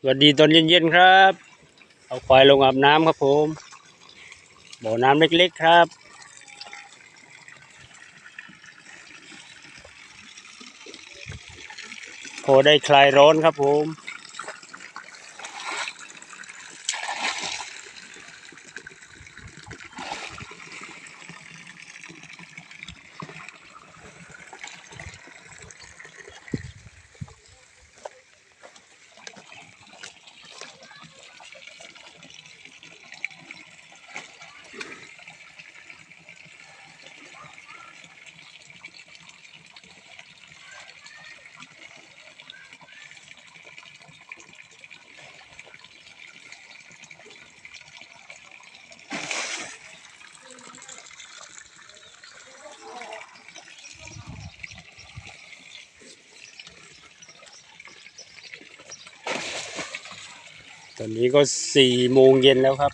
สวัสดีตอนเย็นๆครับ เอาควายลงอาบน้ำครับผม บ่อน้ำเล็กๆครับ พอได้คลายร้อนครับผม ตอนนี้ก็สี่โมงเย็นแล้วครับ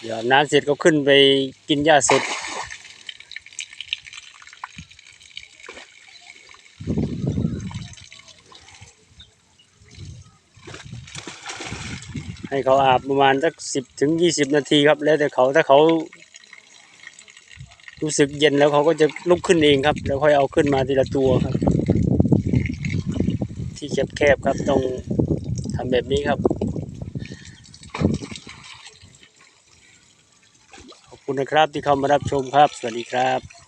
เดี๋ยวน้ำเสร็จก็ขึ้นไปกินหญ้าสดให้เขาอาบประมาณสักสิบถึงยี่สิบนาทีครับ แล้วแต่เขาถ้าเขารู้สึกเย็นแล้วเขาก็จะลุกขึ้นเองครับ แล้วค่อยเอาขึ้นมาทีละตัวครับ ที่แคบๆครับต้องทำแบบนี้ครับ ขอบคุณนะครับที่เข้ามารับชมครับ สวัสดีครับ